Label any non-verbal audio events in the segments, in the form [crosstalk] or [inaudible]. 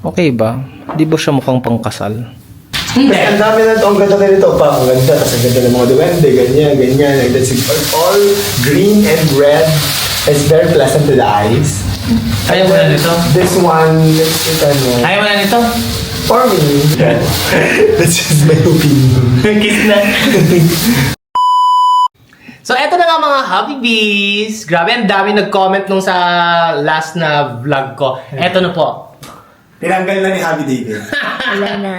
Okay ba? Di ba siya mukhang pangkasal? Hindi. Ang dami na ito. Ang ganda na nito. Pa, ang ganda. Tapos ang ganda ng mga duwende. Ganyan, ganyan. And that's all, all green and red. It's very pleasant to the eyes. Ayaw mo na nito? This one, let's see ano. Ayaw mo na nito? For me, [laughs] that's just my opinion. Kiss na. [laughs] So, eto na nga mga Happy Bees. Grabe, ang dami nag-comment nung sa last na vlog ko. Eto na po. Tinanggal na ni Happy David. [laughs] Wala na.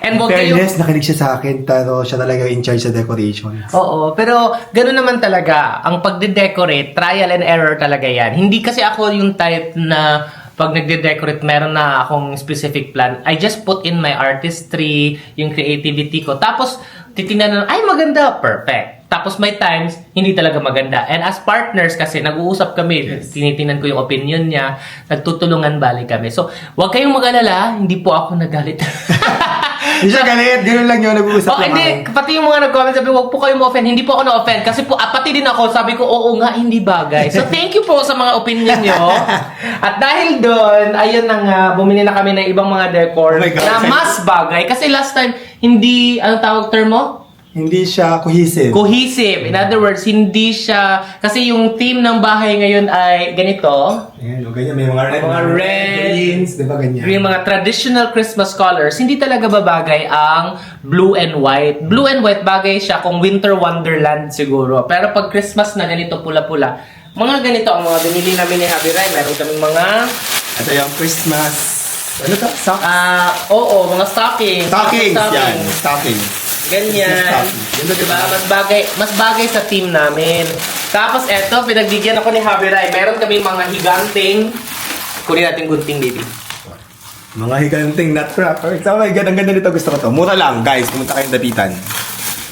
And wag kayo... Fairness, nakinig siya sa akin, pero siya talaga in charge sa decoration. Oo, pero gano'n naman talaga. Ang pagde-decorate, trial and error talaga yan. Hindi kasi ako yung type na pag nagde-decorate, meron na akong specific plan. I just put in my artistry, yung creativity ko. Tapos, titingnan na, ay maganda, perfect. Tapos may times, hindi talaga maganda. And as partners kasi, nag-uusap kami. Tinitingnan ko yung opinion niya. Nagtutulungan bali kami. So, wag kayong mag-alala. Hindi po ako nagalit. [laughs] Hindi siya galit, gano'n lang yun, nag-uusap Oh, lang hindi. Pati yung mga nag-comment, sabi, wag po kayo ma-offend. Hindi po ako na-offend. Kasi po, ah, pati din ako, sabi ko, oo nga, hindi bagay. So, thank you po sa mga opinion nyo. [laughs] At dahil doon, ayun na nga, bumili na kami ng ibang mga decor Oh na mas bagay. Kasi last time, hindi, anong tawag term mo? Hindi siya cohesive. Cohesive. In other words, hindi siya, kasi yung theme ng bahay ngayon ay ganito. Ayan, o ganyan, may mga red, Mga red, greens, di ba ganyan? Yung mga traditional Christmas colors, hindi talaga babagay ang blue and white. Blue and white bagay siya kung winter wonderland siguro. Pero pag Christmas na ganito pula-pula, mga ganito ang mga binili namin ni Happy Rai. Meron kaming mga, Ito yung Christmas, ano to? Socks? ah, oo, mga stockings. Stockings, Stockings. yan. Stockings. Ganyan. Diba? Mas bagay, mas bagay sa team namin. Tapos eto, pinagbigyan ako ni Happy Rai. Meron kami mga higanting. Kunin natin gunting, baby. Mga higanting nutcrackers. Oh my God, ang ganda nito. Gusto ko to. Mura lang, guys. Pumunta kayong Dapitan.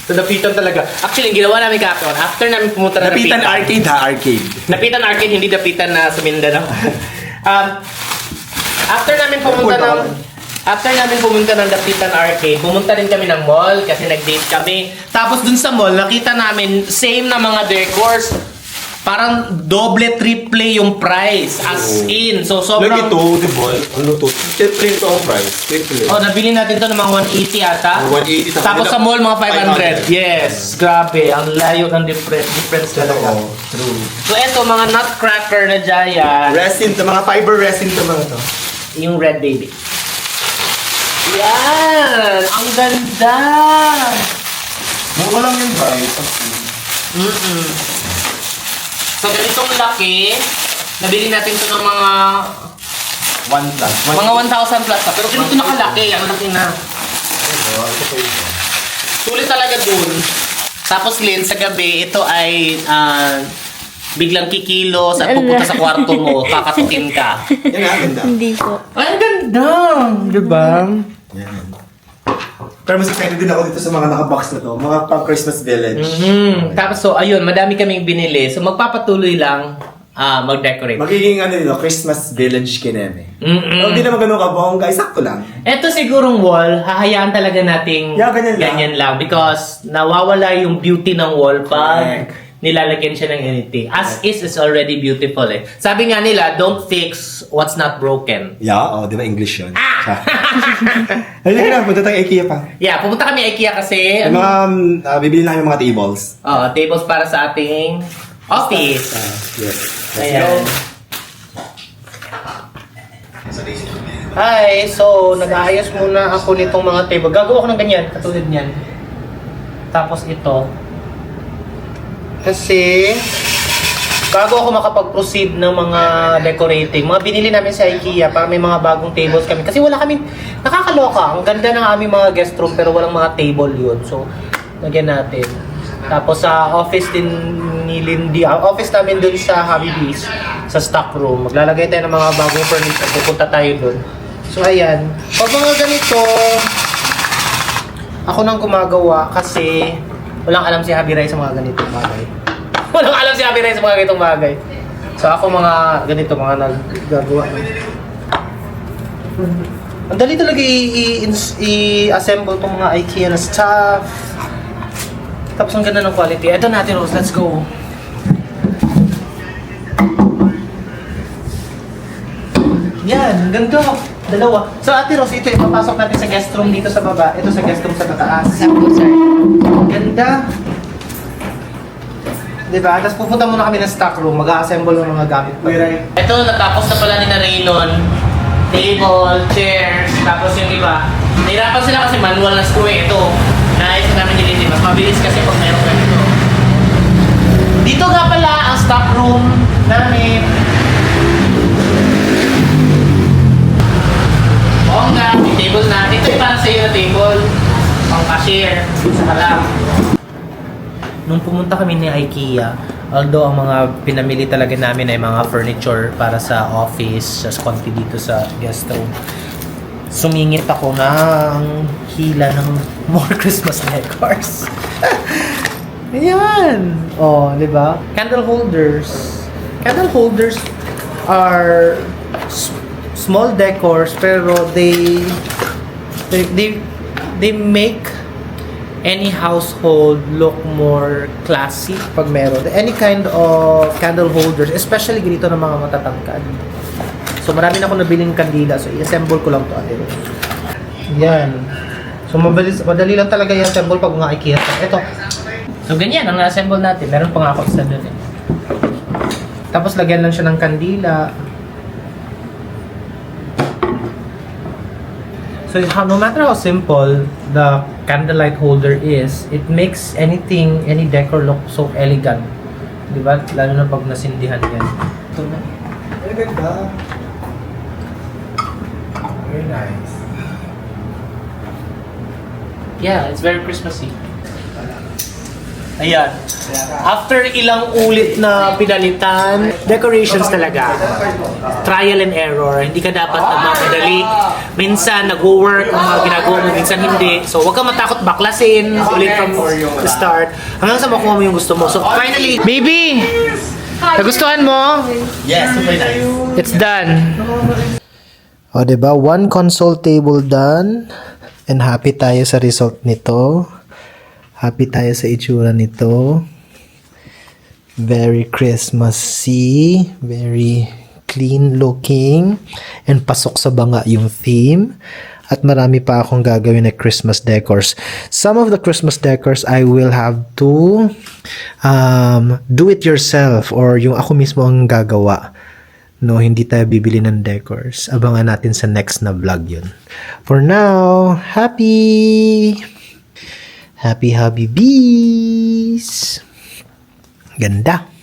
So, Dapitan talaga. Actually, ang ginawa namin kapon, after namin pumunta na Dapitan Arcade ha, arcade. Dapitan Arcade, hindi Dapitan na sa Mindanao. [laughs] um, after namin pumunta ng... After namin pumunta ng Dapitan Arcade, pumunta rin kami ng mall kasi nag-date kami. Tapos dun sa mall, nakita namin same na mga decors. Parang doble, triple yung price. As in. So, sobrang... Lagi ito, di ba? Ano to? Triple ito ang price. Triple. Oh, nabili natin to ng mga 180 ata. Mga 180, tapos Tapos sa mall, mga 500. 500. Yes, grabe. Ang layo ng difference, difference talaga. Oo, true. So, eto, mga nutcracker na giant. Resin to, mga fiber resin to mga to. Yung red baby. Yan! Ang ganda! Mura lang yung price. Mm-mm. So, ganitong laki, nabili natin to ng mga One plus. mga 1,000 plus. Pero ganito nakalaki, ang laki na. Sulit talaga dun. Tapos Lin, sa gabi, ito ay ah, biglang kikilos at pupunta sa kwarto mo, [laughs] kakatukin ka. Yan nga, ganda. Hindi po. Ay, ang ganda! Diba? Yan. Pero mas excited din ako dito sa mga nakabox na to. Mga pang Christmas village. Mhm. Tapos so, ayun, madami kaming binili. So, magpapatuloy lang ah, mag-decorate. Magiging ano dito, Christmas village kineme. Mm-mm. Hindi naman ganun kabongga, sakto lang. Ito sigurong wall, hahayaan talaga nating Yeah, ganyan lang. because nawawala yung beauty ng wall pag Correct. Nilalagyan siya ng anything. As is is already beautiful eh. Sabi nga nila, don't fix what's not broken. Yeah, oh, di ba English yun? Ah! [laughs] Halika na, punta tayo IKEA pa. Yeah, pupunta kami IKEA kasi Yung mga, um, ah, bibili namin mga tables. oh, tables para sa ating office. Ah, yes. Let's Ayan. Hi, so nag-aayos muna ako nitong mga table. Gagawa ko ng ganyan, katulad niyan. Tapos ito. Kasi bago ako makapag-proceed ng mga decorating, mga binili namin sa IKEA para may mga bagong tables kami. Kasi wala kami, nakakaloka. Ang ganda ng aming mga guest room pero walang mga table yun. So, lagyan natin. Tapos sa office din ni Lindy, ang office namin dun sa Habibi's, sa stock room. Maglalagay tayo ng mga bagong furniture. Pupunta tayo dun. So, ayan. Pag mga ganito, ako nang gumagawa kasi walang alam si Habi Rai sa mga ganitong bagay. Walang alam si Habi Rai sa mga ganitong bagay. So ako mga ganito, mga naggagawa. Ang dali talaga i-assemble itong mga IKEA na stuff. Tapos ang ganda ng quality. Ito natin, Rose. Let's go. Yan. Ganda. Dalawa. So, Ate Rose, ito, ipapasok natin sa guest room dito sa baba. Ito sa guest room sa tataas. Apo, sir. Ganda. Diba? Tapos pupunta muna kami ng stock room, mag-assemble ng mga gamit pa. Ito, natapos na pala ni na Raynon. Table, chairs, tapos yung iba. Nahirapan sila kasi manual na screw eh. Ito, naayos na namin nilindi. Mas mabilis kasi pag meron ganito. Dito nga pala ang stock room namin. Oo nga, may table natin. Ito yung para sa'yo na table. Pang cashier. Sa kalam. Nung pumunta kami ni IKEA, although ang mga pinamili talaga namin ay mga furniture para sa office, sa konti dito sa guest room, sumingit ako ng hila ng [laughs] more Christmas decors. [laughs] Ayan! Oh, di ba? Candle holders. Candle holders are small decors pero they they they, they make any household look more classy pag meron. Any kind of candle holders, especially ganito ng mga matatangkad. So marami na ako nabiling kandila. So i-assemble ko lang to ate. Yan. So madali, madali lang talaga i-assemble pag mga IKEA. Ito. So ganyan ang na-assemble natin. Meron pa nga ako isa doon eh. Tapos lagyan lang siya ng kandila. So no matter how simple the candlelight holder is, it makes anything, any decor look so elegant. Di ba? Lalo na pag nasindihan yan. Ito na. Ang ganda. Very nice. Yeah, it's very Christmassy. Ayan. After ilang ulit na pinalitan, decorations talaga. Trial and error. Hindi ka dapat nagmamadali. Minsan nag-work ang mga ginagawa mo, minsan hindi. So huwag ka matakot baklasin ulit from the start hanggang sa makuha mo yung gusto mo. So finally, baby! Nagustuhan mo? Yes, super nice. It's done. O, ba diba? One console table done. And happy tayo sa result nito. Happy tayo sa itsura nito. Very Christmassy. Very clean looking. And pasok sa banga yung theme. At marami pa akong gagawin na Christmas decors. Some of the Christmas decors I will have to um, do it yourself or yung ako mismo ang gagawa. No, hindi tayo bibili ng decors. Abangan natin sa next na vlog yun. For now, happy! Happy Happy Bees! Ganda!